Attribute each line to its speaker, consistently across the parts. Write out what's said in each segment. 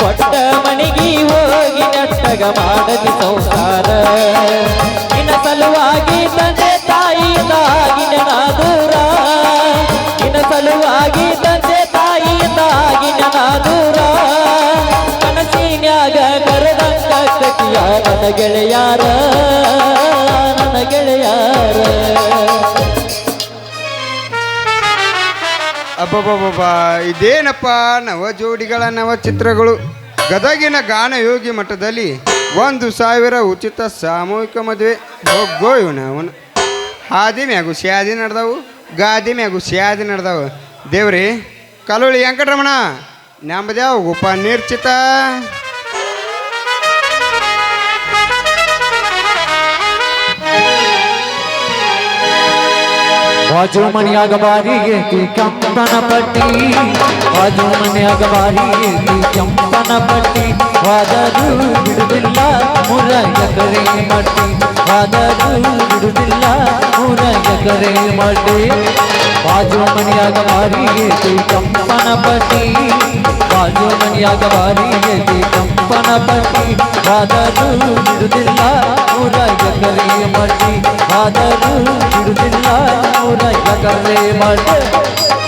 Speaker 1: ಕೊಟ್ಟ ಮಣಿಗಿ ಹೋಗಿ ನಟ್ಟಗ ಮಾಡದಿ ಸಂಸಾರ. ನಿನ್ನ ಸಲುವಾಗಿ ತಂದೆ ತಾಯಿ ನೆನ ದೂರ ನಿನ್ನ ಸಲುವಾಗಿ ತಂದೆ ತಾಯಿ ನೆನ ದೂರ ಕನಸಿನ್ಯಾಗ ಕರೆದಂಗ ಕಟ್ಟಿಯ ನನ್ನ ಗೆಳೆಯಾರ ನನ್ನ ಗೆಳೆಯಾರ.
Speaker 2: ಅಬ್ಬಬ್ಬಬ್ಬ ಇದೇನಪ್ಪ ನವ ಜೋಡಿಗಳ ನವ ಚಿತ್ರಗಳು ಗದಗಿನ ಗಾನಯೋಗಿ ಮಠದಲ್ಲಿ ಒಂದು ಸಾವಿರ ಉಚಿತ ಸಾಮೂಹಿಕ ಮದುವೆ. ಹೋಗೋ ಇವನು ಅವನು ಹಾದಿ ಮ್ಯಾಗು ಸ್ಯಾದಿ ನಡೆದವು, ಗಾದಿ ಮ್ಯಾಗು ಸ್ಯಾದಿ ನಡೆದವು. ದೇವ್ರಿ ಕಲೋಳಿ ವೆಂಕಟರಮಣ ನಮ್ಮದ್ಯಾವ ಉಪ ನಿರ್ಚಿತ
Speaker 1: बाजू मन अगबारी की चंपन पट्टी। बाजू मन अगबारी की चंपन पट्टी। वादरू बिड़बिल्ला मुरय करे मट्टी। वादरू बिड़बिल्ला मुरय करे मट्टी। बाजू मनिया गवारी ये तू कंपन पति बाजू मनिया गवारी ये
Speaker 3: कंपन पति बादरू बिरुदिल्ला पूरा जगरे मटी बादरू बिरुदिल्ला पूरा जगरे मटी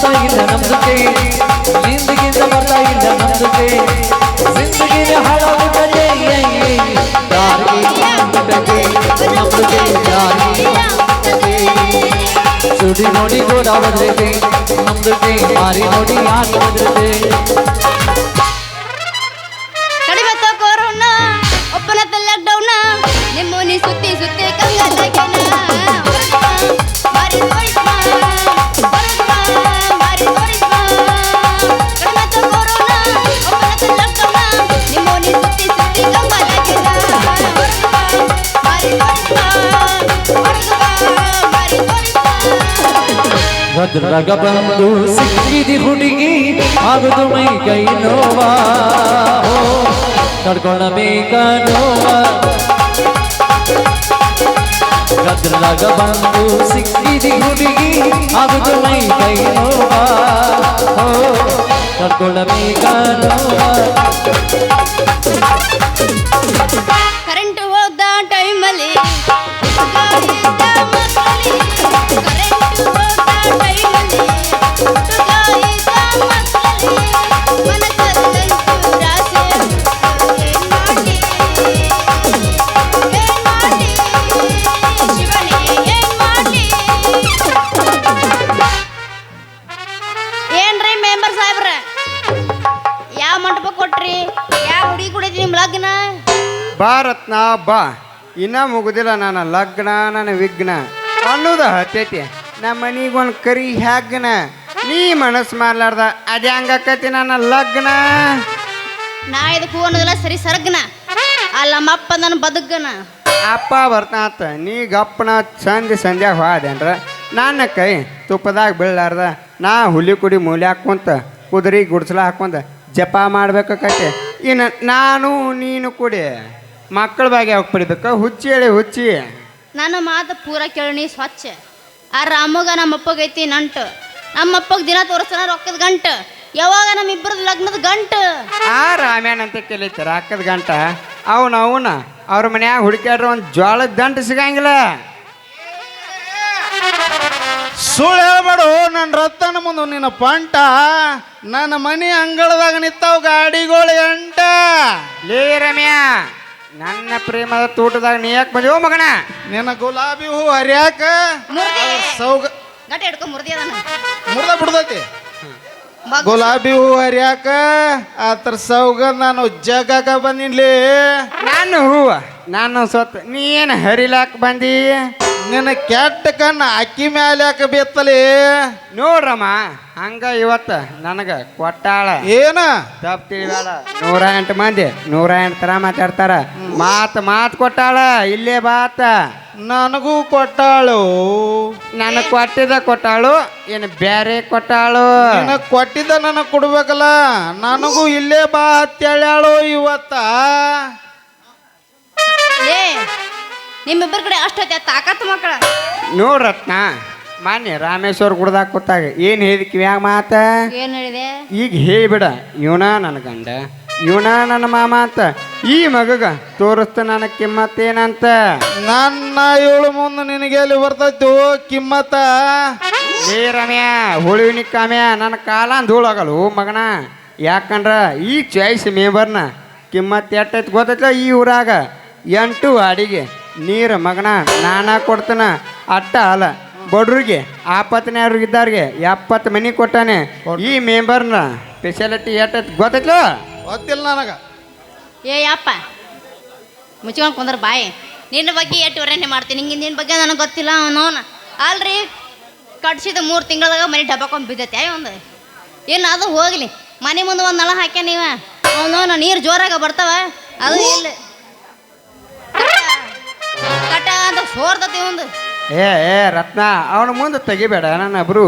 Speaker 1: ಮಾತಿನ ಸೇರ್ತಾ ಇಲ್ಲ ನಮ್ದಕ್ಕೆ ಜಿಂದಗಿಂದ ಬರ್ತಾ ಇಲ್ಲ ನಮ್ದಕ್ಕೆ ಜಿಂದಗಿನ ಹಾಳಾಗುತ್ತದೆ ದಾರಿ ಆಗ್ಬಿಟ್ಟದೆ ನಮ್ದಕ್ಕೆ ದಾರಿ ಆಗ್ಬಿಟ್ಟದೆ. ಸುಡಿ ನೋಡಿ ಗೋಡ ಬದ್ರತೆ ನಮ್ದಕ್ಕೆ ಮಾರಿ ನೋಡಿ ಆಟ ಬದ್ರತೆ ಭದ್ರಗ ಬಂದು ಸಿಕ್ಕಿದಿ ಹುಡುಗಿ ಆಗುದು ಮೈ ಕೈ ನೋವಾ ತಡ್ಕೊಳ್ಳಬೇಕ ನೋವಾ ಗದ್ರಗ ಬಂದು ಸಿಕ್ಕಿದಿ ಹುಡುಗಿ ಆಗುದು ಮೈ ಕೈ ನೋವಾ ತಡ್ಕೊಳ್ಳಬೇಕ ನೋವಾ
Speaker 2: ಬಾ. ಇನ್ನೂ ಮುಗುದಿಲ್ಲ ನನ್ನ ಲಗ್ನ ನನ್ನ ವಿಘ್ನ. ಅನ್ನೋದ ಹತ್ತೈತಿ ನಮ್ಮ ಮನಿಗೊಂದು ಕರಿ ಹ್ಯಾಗ್ನ. ನೀ ಮನಸ್ಸು ಮಾಡ್ಲಾರ್ದ ಅದೇ ಹಂಗಾಕತಿ ನನ್ನ ಲಗ್ನ.
Speaker 3: ನಾ ಇದಕ್ಕೆ ಅನ್ನೋದಿಲ್ಲ ಸರಿ ಸರ್ಗನ. ಅಲ್ಲ ನಮ್ಮಪ್ಪ ನನ್ನ ಬದುಕನ
Speaker 2: ಅಪ್ಪ ಬರ್ತಾತ ನೀ ಗಪ್ಪನ ಸಂಜೆ ಸಂಧ್ಯಾಗ ಹೋದೇನ್ರ. ನನ್ನ ಕೈ ತುಪ್ಪದಾಗ ಬೀಳಲಾರ್ದ. ನಾ ಹುಲಿ ಕುಡಿ ಮೂಲೆ ಹಾಕ್ಕೊಂತ ಕುದುರೆ ಗುಡ್ಸಲ ಹಾಕೊಂತ ಜಪ ಮಾಡ್ಬೇಕತ್ತೆ ಇನ್ನು ನಾನು ನೀನು ಕುಡಿ. ಮಕ್ಕಳ ಬಾಗಿ ಯಾವಾಗ ಪಡಿಬೇಕು? ಹುಚ್ಚಿ ಹೇಳಿ ಹುಚ್ಚಿ.
Speaker 3: ನನ್ನ ಮಾತು ಪೂರ ಕೇಳಣಿ ಸ್ವಚ್ಛ. ಆ ರಾಮಗ ನಮ್ಮಪ್ಪಗೈತಿ ನಂಟು. ನಮ್ಮಪ್ಪಗೆ ದಿನ ತೋರಿಸ್ತಾನ ರೊಕ್ಕದ ಗಂಟು. ಯಾವಾಗ ನಮ್ಮಿಬ್ಬರದ್ದು ಲಗ್ನದ ಗಂಟು?
Speaker 2: ಆ ರಾಮಾಯಣ ಅಂತ ಕೇಳಿತ್ತು ರೊಕ್ಕದ ಗಂಟ. ಅವನ ಅವನ. ಅವ್ರ ಮನ್ಯಾಗ ಹುಡುಕ್ಯಾಡ್ರ ಒಂದು ಜ್ವಾಳದ ದಂಟು ಸಿಗಂಗಿಲ್ಲ.
Speaker 4: ಸುಳ್ಳು ಹೇಳ್ಬೇಡು ನನ್ನ ರತ್ತನ ಮುಂದೆ ನಿನ್ನ ಪಂಟ. ನನ್ನ ಮನೆ ಅಂಗಳದಾಗ ನಿಂತಾವ ಗಾಡಿಗಳು ಎಂಟ.
Speaker 2: ಲೇ ರಮ್ಯಾ. ನನ್ನ ಪ್ರೇಮದ ತೋಟದಾಗ ನೀ ಯಾಕೆ ಬಂದಿವ ಮಗನ!
Speaker 4: ನಿನ್ನ ಗುಲಾಬಿ ಹೂ ಹರಿಯಾಕ
Speaker 3: ಮುರ್ದಿ.
Speaker 4: ಸೌಗ
Speaker 3: ಗಟ್ಟ ಹಿಡ್ಕೊ ಮುರ್ದಿ ಅದನ್ನ
Speaker 4: ಮುರ್ದ ಬಿಡ್ದೈತಿ. ಗುಲಾಬಿ ಹೂ ಹರಿಯಾಕ ಆತರ ಸೌಗ ನಾನು ಜಗಾಕ ಬಂದಿನ್ಲಿ.
Speaker 2: ನಾನು ಹೂವ. ನಾನು ಸ್ವತ್ ನೀ ಏನು ಹರಿಲಾಕ್ ಬಂದಿ?
Speaker 4: ನಿನ್ನ ಕೆಟ್ಟ ಕಣ್ಣ ಅಕ್ಕಿ ಮ್ಯಾಲೆ ಯಾಕೆ ಬೇತ್ತಲಿ?
Speaker 2: ನೋಡ್ರಮ್ಮ ಹಂಗ ಇವತ್ತ ನನಗ ಕೊಟ್ಟಾಳ.
Speaker 4: ಏನ?
Speaker 2: ತಪ್ಪು ನೂರ ಎಂಟು ಮಂದಿ ನೂರ ಎಂಟು ತರ ಮಾತಾಡ್ತಾರ. ಮಾತು ಮಾತು ಕೊಟ್ಟಾಳ ಇಲ್ಲೇ ಬಾತ.
Speaker 4: ನನಗೂ ಕೊಟ್ಟಾಳು.
Speaker 2: ನನಗೆ ಕೊಟ್ಟಿದ ಕೊಟ್ಟಾಳು ಏನು ಬೇರೆ ಕೊಟ್ಟಾಳು.
Speaker 4: ನಿನಗ್ ಕೊಟ್ಟಿದ್ದ ನನಗ್ ಕೊಡ್ಬೇಕಲ್ಲ ನನಗೂ ಇಲ್ಲೇ ಬಾ ಅಂತೇಳ್ಯಾಳು ಇವತ್ತ.
Speaker 3: ನಿಮ್ಮಿಬ್ಬರ ಕಡೆ ಅಷ್ಟೈತೆ ತಾಕತ್ತು ಮಕ್ಕಳ.
Speaker 2: ನೋಡ್ರತ್ನ ಮಾನ್ಯ ರಾಮೇಶ್ವರ ಗುಡ್ದಾಗ ಕೂತಾಗ ಏನು ಹೇಳಿಕ್ವಿ ಆ ಮಾತ?
Speaker 3: ಏನ್ ಹೇಳಿದೆ?
Speaker 2: ಈಗ ಹೇಳಿಬಿಡ ಇವನ ನನ್ನ ಗಂಡ ಇವನ ನನ್ನ ಮಾಮ ಅಂತ. ಈ ಮಗಗ ತೋರಿಸ್ತ ನನ್ನ ಕಿಮ್ಮತ್ತೇನಂತ?
Speaker 4: ನನ್ನ ಏಳು ಮುಂದೆ ನಿನಗೆ ಎಲ್ಲಿ ಬರ್ತೈತು ಕಿಮ್ಮತ್ತ?
Speaker 2: ಏ ರಮ್ಯ ಹುಳುವಿನಿ ಕಾಮ್ಯ ನನ್ನ ಕಾಲ ಧೂಳಾಗಲು ಓ ಮಗನ. ಯಾಕಂದ್ರ ಈ ಚಾಯ್ಸ್ ಮೇಬರ್ನ ಕಿಮ್ಮತ್ ಎಟ್ಟೈತಿ ಗೊತ್ತೈತ ಈ ಊರಾಗ. ಎಂಟು ಅಡಿಗೆ. ನೀರು ಮಗನ ನಾನಾ ಕೊಡ್ತಾನ? ಅಟ್ಟ ಅಲ್ಲ. ಬಡ್ರಿಗೆ ಆಪತ್ತನೇ ಇದ್ದಾರಿಗೆ ಎಪ್ಪತ್ತು ಮನೆ ಕೊಟ್ಟಾನೆ. ಈ ಮೆಂಬರ್ನ ಸ್ಪೆಷಾಲಿಟಿ ಎಟ್ಟ ಗೊತ್ತೈತ್ಲ?
Speaker 4: ಗೊತ್ತಿಲ್ಲ ನನಗೆ.
Speaker 3: ಏ ಯಪ್ಪ ಮುಚ್ಕೊಂಡು ಕುಂದ್ರ ಬಾಯಿ. ನಿನ್ನ ಬಗ್ಗೆ ಎಷ್ಟು ವರ್ಣನೆ ಮಾಡ್ತೀನಿ? ಹಿಂಗೆ ನಿನ್ನ ಬಗ್ಗೆ ನನಗೆ ಗೊತ್ತಿಲ್ಲ ಅವನವನ ಅಲ್ರಿ ಕಟ್ಸಿದ ಮೂರು ತಿಂಗಳದಾಗ ಮನೆ ಡಬ್ಬಕೊಂಡ್ ಬಿದ್ದೈತೆ. ಒಂದು ಏನು ಅದು ಹೋಗಲಿ. ಮನೆ ಮುಂದೆ ಒಂದು ನಳ ಹಾಕ್ಯ ನೀವ? ಅವನವನ ನೀರು ಜೋರಾಗ ಬರ್ತಾವ. ಅದು ಇಲ್ಲ ಒಂದು
Speaker 2: ಏ ಏ, ರತ್ನ, ಅವನ ಮುಂದೆ ತೆಗಿಬೇಡ ನನ್ನ ಒಬ್ರು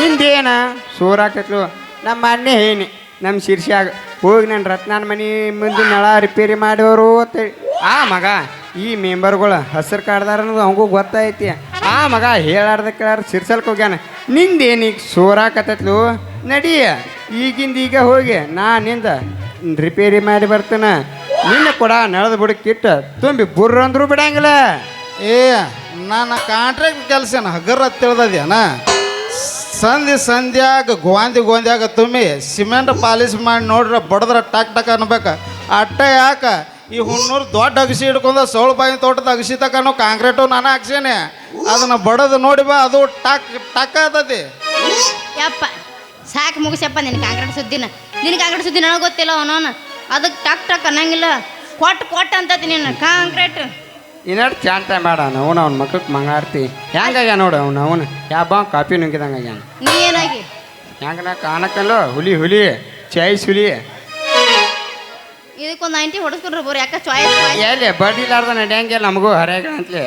Speaker 2: ನಿಂದೇನ ಸೋರಾಕತ್ಲು ನಮ್ಮ ಅಣ್ಣೆ ಹೇನಿ, ನಮ್ಮ ಶಿರ್ಷಾಗ ಹೋಗಿ ನನ್ನ ರತ್ನನ ಮನೆ ಮುಂದೆ ನಳ ರಿಪೇರಿ ಮಾಡೋರು ಅಂತ ಆ ಮಗ, ಈ ಮೆಂಬರ್ಗಳು ಹಸಿರು ಕಾಡ್ದಾರ ಅನ್ನೋದು ಅವಂಗೂ ಗೊತ್ತೈತಿ ಆ ಮಗ ಹೇಳಾರ್ದ ಕೇಳಾರ ಸಿರ್ಸಲ್ಕ ಹೋಗ್ಯಾನ. ನಿಂದೇನೀಗ ಸೋರಾಕತ್ತತ್ಲು ನಡಿ, ಈಗಿಂದ ಈಗ ಹೋಗಿ ನಾ ನಿಂದ ರಿಪೇರಿ ಮಾಡಿ ಬರ್ತೇನೆ. ನಿನ್ನ ಕೂಡ ನಳದ ಬುಡಕ್ಕಿಟ್ಟು ತುಂಬಿ ಬುರ್ರಂದ್ರೂ ಬಿಡಂಗಿಲ್ಲ.
Speaker 4: ಏ, ನನ್ನ ಕಾಂಟ್ರಾಕ್ಟ್ ಕೆಲಸ ಹಗರ ತಿಳ್ದದೇನ ಸಂಧಿ ಸಂಧ್ಯಾಗ ಗೋಂದಿ ಗೋಂದ್ಯಾಗ ತುಂಬಿ ಸಿಮೆಂಟ್ ಪಾಲಿಶ್ ಮಾಡಿ ನೋಡ್ರ ಬಡದ್ರ ಟಕ್ ಟಕ್ ಅನ್ಬೇಕು. ಅಟ್ಟ ಯಾಕ? ಈ ಹುಣ್ಣೂರು ದೊಡ್ಡ ಅಗಸಿ ಹಿಡ್ಕೊಂಡ ಸೌಳು ಬಾಯಿ ತೋಟದ ಅಗಸಿ ತಕನು ಕಾಂಕ್ರೀಟು ನಾನು ಹಾಕ್ಸೇನೆ. ಅದನ್ನ ಬಡದು ನೋಡಿ ಬಾ, ಅದು ಟಕ್ ಟಕ್ ಆತತಿ
Speaker 3: ಯಪ್ಪ, ಸಾಕು ಮುಗಿಸಪ್ಪ ನಿನ್ ಕಾಂಕ್ರೀಟ್ ಸುದ್ದಿನ. ನಿನ್ನ ಕಾಂಕ್ರೀಟ್ ಸುದ್ದಿ ನನಗೆ ಗೊತ್ತಿಲ್ಲ ಅವನ ಅದಕ್ಕೆ ಟಕ್ ಟಕ್ ಅನ್ನಂಗಿಲ್ಲ. ಕೊಟ್ಟು ಕೊಟ್ಟು ಅಂತತಿ ನಿನ್ನ ಕಾಂಕ್ರೀಟ್
Speaker 2: ಇನ್ನೆರಡು ಚಾಂತ ಮಾಡ ಅವನು ಅವ್ನ ಮಕ್ಕಕ್ಕೆ ಮಂಗಾರ್ತಿ. ಹೆಂಗಾಗ್ಯ ನೋಡು ಅವ್ನು ಅವನು. ಯಾವ ಕಾಪಿ ನುಂಗಿದಂಗೆ ಆಗ್ಯಾನ
Speaker 3: ನೀ ಏನಾಗಿ?
Speaker 2: ಹೆಂಗ ನಾ ಕಾಣಕ್ಕಲ್ಲೋ ಹುಲಿ ಹುಲಿ ಚಾಯ್ಸ್ ಹುಲಿ.
Speaker 3: ಇದಕ್ಕೊಂದು ನೈಂಟಿ ಹೊಡೆಸ್ಕೊಂಡ್ರೆ ಬೋರ್ ಯಾಕೆ ಚಾಯ್ಸ್
Speaker 2: ಎಲ್ಲಿ ಬಡ್ಡಿಲಾರ್ದ ನಡೆಯಂಗಿಲ್ಲ ನಮಗೂ ಹರಿಯಾಗಂತ್ಲೆ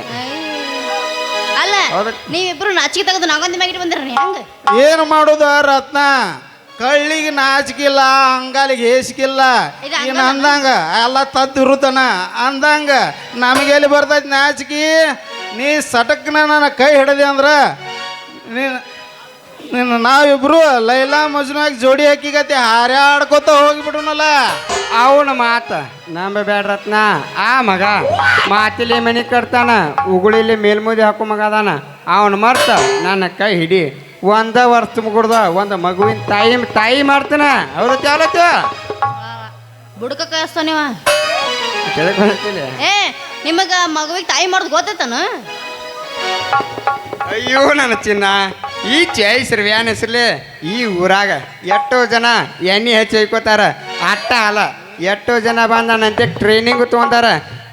Speaker 3: ಅಲ್ಲ
Speaker 2: ಹೌದು.
Speaker 3: ನೀವಿಬ್ರು ನಾಚಿಕೆ ತೆಗೆದು ನಾಗೊಂದಿ ಮ್ಯಾಗಿಟ್ಟು ಬಂದಿರಿ ಹೆಂಗೆ?
Speaker 4: ಏನು ಮಾಡೋದು ರತ್ನ? ಕಳ್ಳಿಗೆ ನಾಚಿಕಿಲ್ಲ ಅಂಗಾಲಿಗೆ ಹೇಸಿಕಿಲ್ಲ ಇನ್ನು ಅಂದಂಗ ಎಲ್ಲ ತದ್ದಿರುತ್ತಾನ ಅಂದಂಗ ನಮಗೆ ಎಲ್ಲಿ ಬರ್ತೈತಿ ನಾಚಿಕಿ? ನೀ ಸಟಕ್ನ ನನ್ನ ಕೈ ಹಿಡದೆ ಅಂದ್ರ ನೀನು ನೀನು ನಾವಿಬ್ರು ಲೈಲಾ ಮಜ್ನಾಗ ಜೋಡಿ ಹಾಕಿಗತಿ ಹಾರ್ಯಾಡ್ಕೋತ ಹೋಗಿಬಿಡೋನಲ್ಲ.
Speaker 2: ಅವನ ಮಾತ ನಂಬಬೇಡ ರತ್ನ ಆ ಮಗ ಮಾತಿಲಿ ಮನೆ ಕಟ್ತಾನ ಉಗುಳಿಲಿ ಮೇಲ್ಮೂದಿ ಹಾಕೋ ಮಗ ಅದಾನ. ಅವನು ಮರ್ತ ನನ್ನ ಕೈ ಹಿಡಿ. ಒಂದ ವರ್ಷ ಮುಗುಡ್ದ ಒಂದು ಮಗುವಿನ ತಾಯಿ ತಾಯಿ ಮಾಡ್ತಾನ. ಅವ್ರ
Speaker 3: ಬುಡಕ ಕಳಿಸ್ತಾವ ನೀವ. ಏ ನಿಮಗೆ ಮಗುವಿಗೆ ತಾಯಿ ಮಾಡೋದು ಗೊತ್ತೈತನ?
Speaker 2: ಅಯ್ಯೋ ನನ್ನ ಚಿನ್ನ. ಈ ಚೈಸ್ರಿ ವ್ಯಾನ್ ಹೆಸರ್ಲಿ ಈ ಊರಾಗ ಎಷ್ಟೋ ಜನ ಎಣ್ಣೆ ಹಚ್ಚಿ ಹೈಕೋತಾರ ಅಟ್ಟ ಅಲ್ಲ ಎಷ್ಟೋ ಜನ ಬಂದನಂತೆ ಟ್ರೈನಿಂಗ್ ತೊಗೊಂತಾರ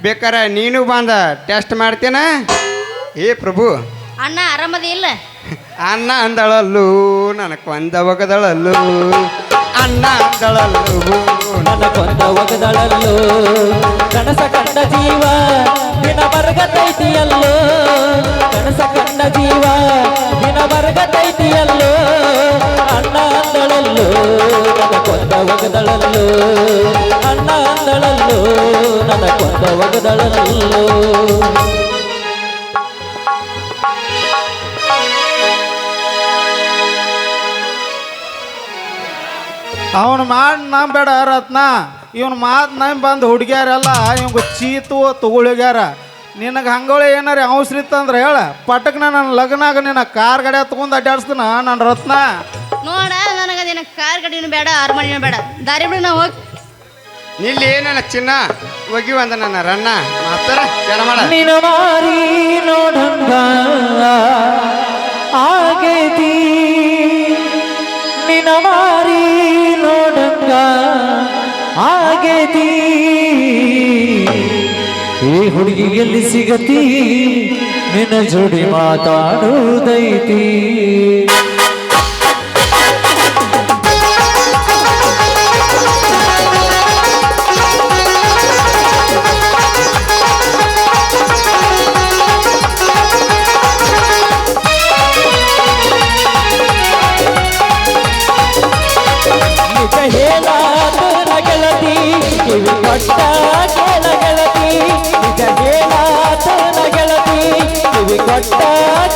Speaker 2: ಬೇಕಾರೆ ನೀನು ಬಂದ ಟೆಸ್ಟ್ ಮಾಡ್ತೀನ? ಏ ಪ್ರಭು.
Speaker 3: ಅಣ್ಣ ಆರಾಮದಿ ಇಲ್ಲ?
Speaker 2: ಅನ್ನ ಅಂದಳಲ್ಲು ನನ್ನ ಕೊಂದ ಒಗದಳಲ್ಲು. ಅನ್ನ ಅಂದಳಲ್ಲು
Speaker 1: ನನ್ನ ಕೊಂದ ಒಗದಳಲ್ಲು. ಕನಸ ಕಂಡ ಜೀವ, ದಿನ ಬರಗತೈತಿಯಲ್ಲೋ. ಕನಸ ಕಂಡ ಜೀವ, ದಿನ ಬರಗತೈತಿಯಲ್ಲೋ. ಅಣ್ಣ ಅಂದಳಲ್ಲು ನನ್ನ ಕೊಂದ ಒಗದಳಲ್ಲು. ಅಣ್ಣ ಅಂದಳಲ್ಲು ನನ್ನ ಕೊಂದ ಒಗದಳಲ್ಲೋ.
Speaker 4: ಅವನು ಮಾಡಿ ನಂಬೇಡ ರತ್ನ. ಇವನು ಮಾತು ನಂಬಿ ಬಂದು ಹುಡುಗ್ಯಾರೆಲ್ಲ ಇವ್ ಚೀತು ತಗೊಳ್ಗ್ಯಾರ. ನಿನಗೆ ಹಂಗೋಳಿ ಏನಾರ ಅವಸರ ಇತ್ತಂದ್ರೆ ಹೇಳ. ಪಟಕ್ನ ನನ್ನ ಲಗ್ನಾಗ ನಿನ್ನ ಕಾರ್ ಗಾಡಿ ತಗೊಂಡು ಅಡ್ಡಾಡ್ಸ್ತಾನ ನನ್ನ ರತ್ನ.
Speaker 3: ನೋಡ ನನಗೆ ನಿನ್ನ ಕಾರ್ ಗಡಿನೂ ಬೇಡ ಅರಮನೆನೂ ಬೇಡ. ದಾರಿ ಬಿಡು ನಾವು ಹೋಗಿ.
Speaker 2: ನಿಲ್ಲಿ ನನ್ನ ಚಿನ್ನ ಹೋಗಿ ಬಂದ ನನ್ನ ರನ್ನ. ಮಾತ್ರ ಜಡ ಮಾಡ.
Speaker 1: ನಿನ ಮಾರಿ ನೋಡಂಗ ಆಗೇತಿ. ನಿನ ಮಾರಿ ಆಗೇತಿ ಈ ಹುಡುಗಿ ಎಲ್ಲಿ ಸಿಗತಿ? ನಿನ್ನ ಜೋಡಿ ಮಾತಾಡುವುದೈತಿ? ಇಷ್ಟ ಕೇಳ ಗೆಳತಿ ಇದಗೇನಾಥ ಗೆಳತಿ ಕಿವಿ ಕೊಟ್ಟ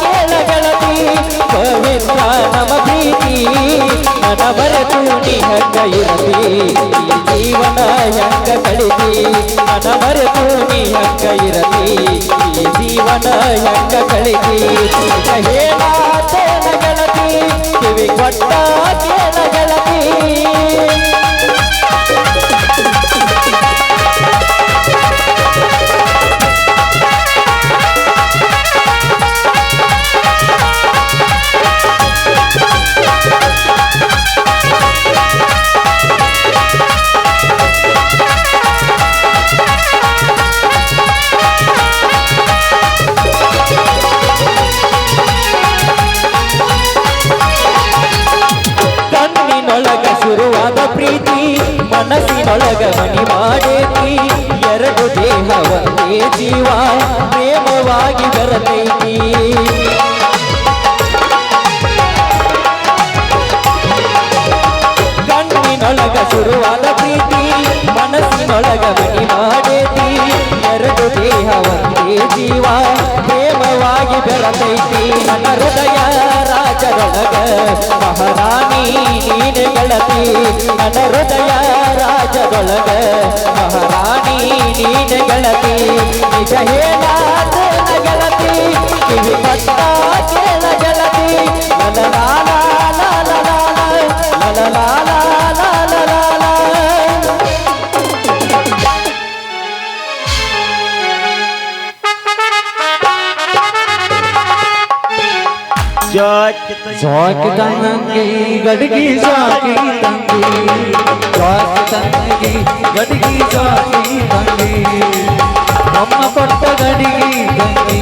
Speaker 1: ಕೇಳ ಗೆಳತಿ ಪವಿತ್ರ ನಮ ಪ್ರೀತಿ
Speaker 5: ನನ್ನ ಬರೆತು ನೀ ಹಂಗ ಇರತಿ ಜೀವನ ಹೆಂಗ ಕಳಿತಿ ನನ್ನ ಬರೆತು ಹಂಗ ಇರತಿ ಜೀವನ ಹೆಂಗ ಕಳಿತಿ ಹೇಳಾತ ಗೆಳತಿ ಕಿವಿ ಕೊಟ್ಟ ಕೇಳ ಗೆಳತಿ ಶುರುವಾದ ಪ್ರೀತಿ ಮನಸ್ಸಿನೊಳಗ ಮನಿ ಮಾಡೇತಿ, ಎರಡು ದೇಹ ಜೀವ ಪ್ರೇಮವಾಗಿ ಬೆರತೈತಿ. ನನ್ನ ಹೃದಯ ರಾಜರೊಳಗ ಮಹಾರಾಣಿ ನೀನೆ ಗೆಳತಿ. ನನ್ನ ಹೃದಯ ರಾಜರೊಳಗ ಮಹಾರಾಣಿ ನೀನೆ ಗೆಳತಿ. ನಿಜ ಹೇಳ ಗೆಳತಿ. ಕಿವಿ ಪಟ್ಟ ಕೇಳ ಗೆಳತಿ. ನನ್ನ ಲಾಲ ಜಾಕಿ ತಂಗಿ. ಗಡಿಗೆ ಜಾಕಿ ತಂಗಿ. ಜಾಕಿ ತಂಗಿ ಗಡಿಗೆ ಜಾಕಿ ತಂಗಿ. ನಮ್ಮ ಕೊಟ್ಟ ಗಡಿಗೆ ತಂಗಿ.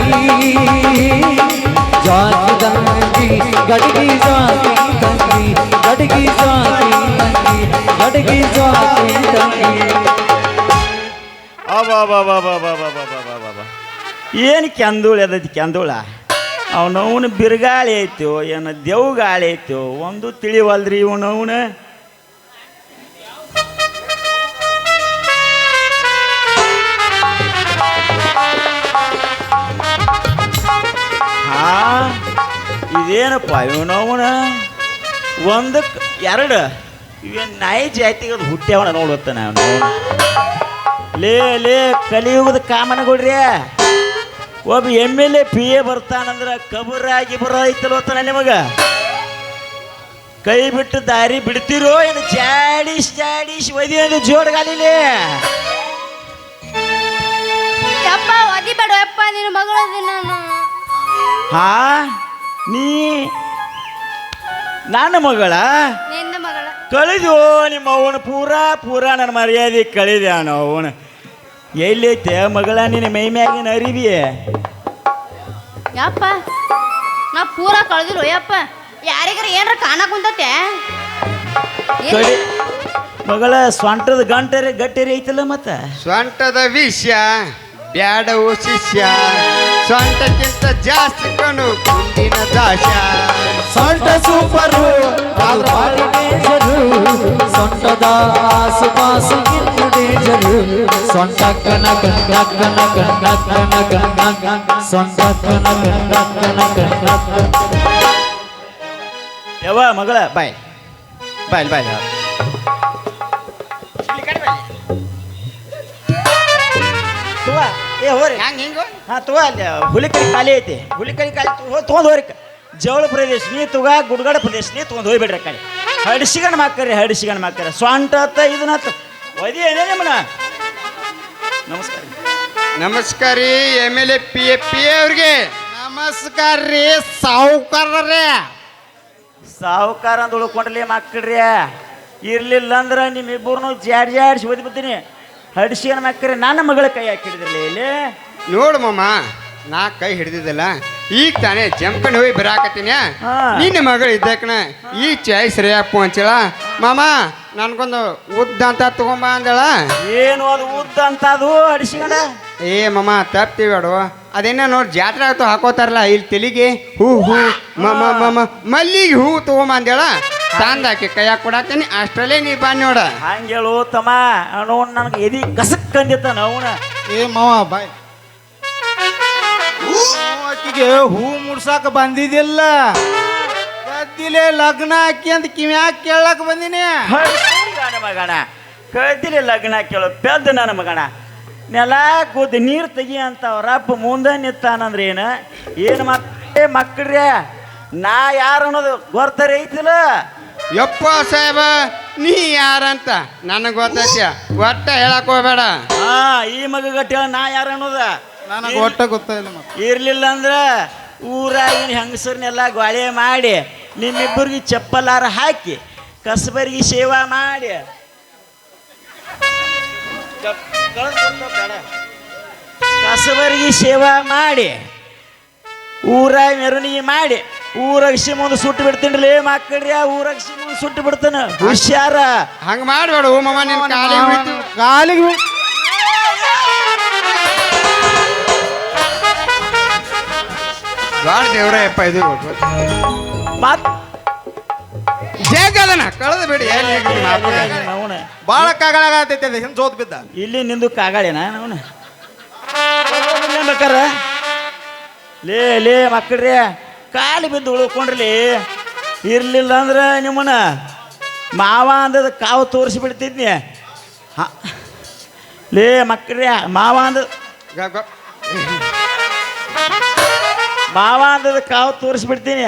Speaker 5: ಜಾಕಿ ತಂಗಿ ಗಡಿಗೆ ಜಾಕಿ ತಂಗಿ. ಗಡಿಗೆ ಜಾಕಿ ತಂಗಿ ಗಡಿಗೆ ಜಾಕಿ ತಂಗಿ.
Speaker 6: ಏನು ಕೆಂದೂಳ ಅದೈತಿ ಕೆಂದೂಳ? ಅವನವನು ಬಿರುಗಾಳಿ ಐತೋ, ಏನು ದೇವ್ ಗಾಳಿ ಐತೋ, ಒಂದು ತಿಳಿವಲ್ರಿ ಇವನವನ ಹಾ, ಇದೇನಪ್ಪ ಇವನವನ ಒಂದಕ್ಕೆ ಎರಡು. ಇವೇನು ನಾಯಿ ಜಾತಿಗೆ ಅದು ಹುಟ್ಟ್ಯಾವಣ ನೋಡುತ್ತಾನೆ ಅವನು ಲೇ ಲೇ, ಕಲಿಯುಗದ ಕಾಮನಗೊಡ್ರಿ. ಒಬ್ಬ M L A P A ಬರ್ತಾನಂದ್ರೆ ಕಬರಾಗಿ ಬರೋಯ್ತಲ್ವತ್ತಾನ ನಿಮಗ? ಕೈ ಬಿಟ್ಟು ದಾರಿ ಬಿಡ್ತಿರೋ ಏನು ಜಾಡಿಸ್ ಜಾಡಿಸ್ ಒದಿ ಒಂದು ಜೋಡ್ಗಾಲಿಲಿ
Speaker 3: ಯಪ್ಪ ಒದಿಬೇಡ ಯಪ್ಪ ನಿನ್ನ ಮಗಳು ನಾನು.
Speaker 6: ಹಾ ನೀ ನನ್ನ ಮಗಳ?
Speaker 3: ನಿನ್ನ ಮಗಳ.
Speaker 6: ಕಳೆದು ನಿಮ್ಮ ಅವನು ಪೂರಾ ಪೂರಾ ನನ್ನ ಮರ್ಯಾದೆ ಕಳಿದೆ ಅವನು. ಎಲ್ಲೈತೆ ಮಗಳ ನಿನ್ನ ಮೈ ಮ್ಯಾಗಿನ ಅರಿವಿ
Speaker 3: ಯಪ್ಪ ನಾ ಪೂರ ಕಳ್ದಿಲ್ಲ ಯಪ್ಪ. ಯಾರಿಗಾರ ಏನರ ಕಾಣಕ್ ಕುಂತತೆ?
Speaker 6: ಕಡಿ ಮಗಳ ಸ್ವಂಟದ ಗಂಟರಿ ಗಟ್ಟಿರಿ ಐತಲ್ಲ ಮತ್ತ?
Speaker 2: ಸ್ವಂಟದ ವಿಷ್ಯ ಬ್ಯಾಡವು ಶಿಷ್ಯ. ಸ್ವಂಟಕ್ಕಿಂತ ಜಾಸ್ತಿ ಕಣು ಗುಂಡಿನ ದಾಶ.
Speaker 5: ಸೊಂಟ ಸೂಪರು ಸೊಂಟದ ಆಸುಪಾಸು ಇನ್ನು ಡೇಂಜರು. ಸೊಂಟ ಕನ ಕನ್ನ ಕನ ಕನ್ನ ಕನ ಕನ್ನ ಸೊಂಟ ಕನ ಕನ್ನ ಕನ ಕನ್ನ
Speaker 6: ಯವ್ವ ಮಗಳ ಬಾಯ್ ಬಾಯ್ ಬಾಯ್. ಏ ಹೋರಿ.
Speaker 2: ಹೆಂಗ್ ಹಿಂಗ?
Speaker 6: ಹಾಂ ತುವ ಅಲ್ಲಿ ಹುಲಿಕರಿ ಖಾಲಿ ಐತಿ. ಹುಲಿಕರಿ ಖಾಲಿ ತೊಗೊಂಡು ಹೋರಿಕ ಜವಳ ಪ್ರದೇಶ ನೀ ತುಗ ಗುಡ್ಗಡ ಪ್ರದೇಶ ನೀ ತೊಗೊಂಡು ಹೋಗ್ಬಿಡ್ರಿ ಕಡೆ. ಹಡಿಸಿಗಣ ಹಡಿಸಿಗಣ್ಣ ಹಡಿಸಿಗಣ ಮಾಕರಿ ಸ್ವಂಟ ಅತ್ತ ಇದನ್ನ ಅತ್ತ. ಒದಿ ಏನೇ ನಿಮ್ಮನ ನಮಸ್ಕಾರ.
Speaker 2: ನಮಸ್ಕಾರ ರೀ M L A P A P ಅವ್ರಿಗೆ.
Speaker 4: ನಮಸ್ಕಾರ ರೀ ಸಾವುಕಾರ್ರೇ
Speaker 6: ಸಾಹುಕಾರ ಅಂತ ಉಳ್ಕೊಂಡ್ಲಿ ಮಕ್ಕಳ್ರಿ. ಇರ್ಲಿಲ್ಲ ಅಂದ್ರೆ ನಿಮ್ಮಿಬ್ಬರನ್ನು ಜಾಡ್ ಜಾಡ್ಸಿ ಓದಿ ಬಿಡ್ತೀನಿ ಮಕ್ಕರೆ ನನ್ನ ಮಗಳ ಕೈ ಇಲ್ಲಿ?
Speaker 2: ನೋಡು ಮಾಮ ನಾ ಕೈ ಹಿಡಿದಿದ್ದಲ್ಲ ಈಗ ತಾನೇ ಜಂಪನ್ ಹೋಗಿ ಬರಾಕತ್ತೀನಿ. ನಿನ್ನ ಮಗಳು ಇದ್ದಕ್ಕನ ಈ ಚಾಯ್ ಸರಿಯಪ್ಪ ಅಂಚಳ ಮಾಮ ನನ್ಗೊಂದು ಉದ್ದ ಅಂತ ತಗೊಂಬ ಅಂದಳ.
Speaker 6: ಏನು ಅದು ಉದ್ದ ಅಂತ ಅದು ಅಡಿಸಿಗಣ
Speaker 2: ಏ ಮಾಮ ತಪ್ತೀವಾಡು ಅದೇನ ನೋಡಿ ಜಾತ್ರೆ ಆಯ್ತು ಹಾಕೋತಾರಲ್ಲ ಇಲ್ಲಿ ತೆಲಿಗೆ ಹೂ ಹೂ ಮಾಮ ಮ ಮ ಮ ಮಲ್ಲಿಗೆ ಹೂ ತಗೊಂಬ ಅಂದೇಳ. ತಂದಾಕಿ ಕೈಯಾಗ ಕೊಡಾಕ್ತೀನಿ ಅಷ್ಟರಲ್ಲೇ ನೀ ಬಾ ನೋಡ.
Speaker 6: ಹಂಗೆ ಹೇಳು ತಮ್ಮ. ಅವನು ನನಗೆ ಎದಿ ಕಸಕ್ ಅಂದಿತ್ತಾನ ಅವನ.
Speaker 4: ಏ ಮಾವ ಬಾಯ್ ಆಕಿಗೆ ಹೂ ಮುಡ್ಸಾಕ ಬಂದಿದ್ದಿಲ್ಲ. ಕದ್ದಿಲೆ ಲಗ್ನ ಹಾಕಿ ಅಂತ ಕಿವ್ಯಾಗ ಕೇಳಕ್ ಬಂದಿನಿ.
Speaker 6: ನನ್ನ ಮಗಣ. ಕದ್ದಿಲೆ ಲಗ್ನ ಕೇಳೋ ಪೆದ್ದ ನನ್ನ ಮಗಣ. ನೆಲ ಕೂದ ನೀರು ತೆಗಿ ಅಂತ ಅವ್ರಪ್ಪ ಮುಂದೆ ನಿಂತಾನಂದ್ರೆ ಏನು? ಏನು ಮತ್ತೆ ಮಕ್ಕಳ್ರೆ ನಾ ಯಾರು ಅನ್ನೋದು ಗೊತ್ತಾರೆ ಐತಿಲ್ಲ?
Speaker 2: ಯಪ್ಪ ಸಾಹೇಬ ನೀ ಯಾರಂತ? ನನಗೆ ಗೊತ್ತೈತಿಯ ಒಟ್ಟ ಹೇಳಕ್ ಹೋಗ್ಬೇಡ.
Speaker 6: ಹಾ ಈ ಮಗ ಗಟ್ಟಿ ನಾ ಯಾರು ಅನ್ನೋದ?
Speaker 4: ನನಗೆ ಒಟ್ಟ ಗೊತ್ತಾಯಿಲ್ಲ ಮತ್ತೆ.
Speaker 6: ಇರ್ಲಿಲ್ಲ ಅಂದ್ರೆ ಊರಾಗಿನ ಹೆಂಗಸರ್ನೆಲ್ಲ ಗಾಳಿ ಮಾಡಿ ನಿಮ್ಮಿಬ್ಬರಿಗೆ ಚಪ್ಪಲಾರ ಹಾಕಿ ಕಸಬರಿಗೆ ಸೇವಾ ಮಾಡಿ. ಕಸಬರಿಗೆ ಸೇವಾ ಮಾಡಿ ಊರಾಗ ಮೆರವಣಿಗೆ ಮಾಡಿ. ಊರಾಗ ಮುಂದೆ ಸುಟ್ಟು ಬಿಡ್ತೀನಿ ಮಕ್ಕಳ್ರಿ ಊರಾಗ ಮುಂದೆ ಸುಟ್ಟು ಬಿಡ್ತಾನ. ಹುಷಾರ.
Speaker 2: ಹಂಗ ಮಾಡ್ಬೇಡ ಓ ಮಾಮ ನಿನ್ ಕಾಲಿಗೆ ಬೀಳ್ತು.
Speaker 4: ಕಾಲಿಗೆ ಬೀಳ್-
Speaker 2: ಗಾಡ್ ದೇವ್ರ ಅಪ್ಪ ಇದು
Speaker 6: ಮತ್?
Speaker 2: ಜೇಗದನ ಕಳೆದ ಬಿಡಿ. ಮಾಪುಗ?
Speaker 6: ಅವನ
Speaker 4: ಬಾಳ ಕಾಗಳಾಗತೈತೆ ಅದು ಹಿಂದೆ ಜೋತ್ ಬಿದ್ದ.
Speaker 6: ಇಲ್ಲಿ ನಿಂದು ಕಾಗಾಳೇನ ಅವನು ಬೇಕಾರ? ಲೇ ಲೇ ಮಕ್ಕಳ್ರಿ ಕಾಲಿ ಬಿದ್ದು ಉಳ್ಕೊಂಡ್ರಲಿ ಇರ್ಲಿಲ್ಲ ಅಂದ್ರೆ ನಿಮ್ಮನ್ನ ಮಾವ ಅಂದದ ಕಾವು ತೋರಿಸಿ ಬಿಡ್ತಿದ್ನಿ ಹ. ಲೇ ಮಕ್ಕಳ್ರಿ ಮಾವ ಅಂದ
Speaker 2: ಗ- ಗ-
Speaker 6: ಮಾವ ಅಂದದ ಕಾವು ತೋರಿಸಿ ಬಿಡ್ತೀನಿ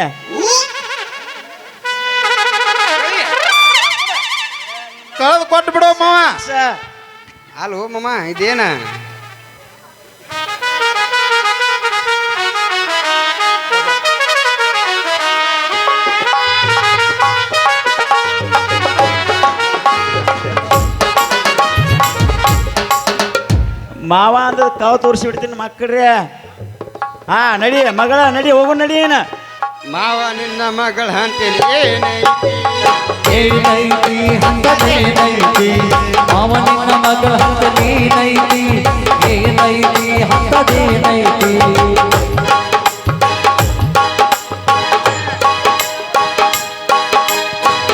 Speaker 4: ಕಳೆದು ಕೊಟ್ಟು ಬಿಡೋ ಮಾವ
Speaker 6: ಸ-
Speaker 2: ಅಲ್ಲೋ ಮಾಮ ಇದೇನ
Speaker 6: ಮಾವ ಅಂದದ ಕಾವು ತೋರಿಸಿ ಬಿಡ್ತೀನಿ ಮಕ್ಕಳ್ರೆ. ಹಾ ನಡಿ ಮಗಳ ನಡಿ ಹೋಗು ನಡಿ ಏನ
Speaker 2: ಮಾವ ನಿನ್ನ ಮಗಳ ಅಂತೇಳಿ ಏನೈತಿ?
Speaker 1: ಏನೈತಿ ಹಂಗದೇನೈತಿ ಮಾವನಿನ್ನ ಮಗಳ ಹಂಗ ನೀನೈತಿ ಏನೈತಿ ಹಂಗದೇನೈತಿ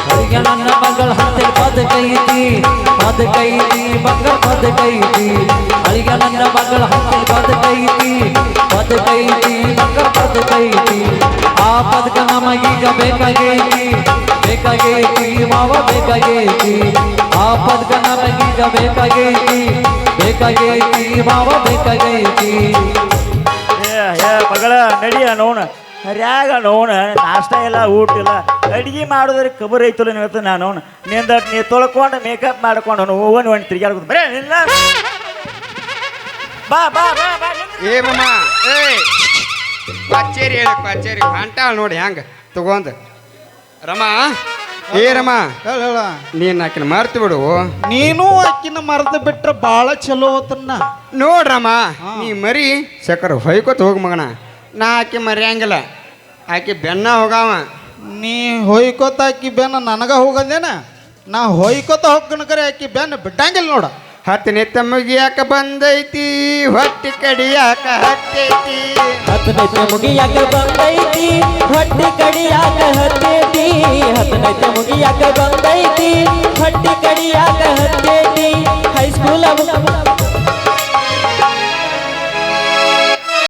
Speaker 1: ಹರಿಗ ನನ್ನ ಮಗಳ ಹಂತೆ ಬದುಕೈತಿ. ಬದುಕೈತಿ ಬಂಗಾರ ಬದುಕೈತಿ ಹರಿಗ ನನ್ನ ಮಗಳ ಹಂತೆ ಬದುಕೈತಿ ಬದುಕೈತಿ ಬಂಗಾರ ಬದುಕೈತಿ ಆ ಬದುಕ ನಮಗೀಗ ಬೇಕಾಗೈತಿ ಬೇಕಾಗೈತಿ, ಮಾವ ಬೇಕಾಗೈತಿ. ಆ ಬದುಕ ನಮಗೀಗ ಬೇಕಾಗೈತಿ ಬೇಕಾಗೈತಿ, ಮಾವ ಬೇಕಾಗೈತಿ.
Speaker 6: ಮಗಳ, ನಡಿಯ ನೋಣ. ಹರ್ಯಾಗ ನೋಣ ನಾಷ್ಟ ಇಲ್ಲ ಊಟ ಇಲ್ಲ. ಅಡಿಗೆ ಮಾಡೋದ್ರೆ ಕಬರ್ ಐತಲ್ಲ ನೀವು ನಾನು ನೋಣ ನಿಂದ ನೀ ತೊಳ್ಕೊಂಡು ಮೇಕಪ್ ಮಾಡ್ಕೊಂಡು ಅವನು ಓವನ್ ಒಂದು ತಿರುಗಾಡ್ಕೊಂಡು ಬರೇ ಇಲ್ಲ. ಬಾ ಬಾ ಬಾ ಬಾ.
Speaker 2: ಏ ಮಾಮ ಏ. ಪಚ್ಚೇರಿ ಹೇಳ ಕಚೇರಿ ಹೊಂಟಾಳ ನೋಡಿ ಹೆಂಗ ತಗೊಂಡು. ರಮ. ಏ ರಮ.
Speaker 4: ಹೇಳ ಹೇಳ.
Speaker 2: ನೀನ್ ಆಕಿನ ಮರ್ತು ಬಿಡು.
Speaker 4: ನೀನು ಆಕಿನ ಮರೆತು ಬಿಟ್ರೆ ಬಾಳ ಚಲೋ ಹೋತನ್ನ
Speaker 2: ನೋಡ್ರಮ್ಮ ನೀ ಮರಿ ಸಕ್ಕರ ಹೊಯ್ಕೋತ ಹೋಗಿ ಮಗನ. ನಾ ಆಕೆ ಮರ್ಯಾಂಗಿಲ್ಲ ಆಕೆ ಬೆನ್ನ ಹೋಗಾವ
Speaker 4: ನೀ ಹೊಯ್ಕೋತ ಅಕ್ಕಿ ಬೆನ್ನ ನನಗ ಹೋಗಂದೇನ ನಾ ಹೊಯ್ಕೋತ ಹೋಗ್ಕನ ಕರೆ ಅಕ್ಕಿ ಬೆನ್ನ ಬಿಟ್ಟಂಗಿಲ್ಲ ನೋಡ
Speaker 2: ಹತ್ತನೇ ತಮ್ಮಗಿಯಾಕ ಬಂದೈತಿ ಹೊಟ್ಟಿ ಕಡಿಯಾಕ ಹತ್ತೈತಿ
Speaker 1: ಹತ್ತನೈತೆ ಮುಗಿಯಾಕ ಬಂದೈತಿ ಹೊಟ್ಟಿ ಕಡಿಯಾಕ ಹತ್ತೈತಿ ಹತ್ತನೈತೆ ಮುಗಿಯಾಕ ಬಂದೈತಿ ಹೊಟ್ಟಿ ಕಡಿಯಾಕ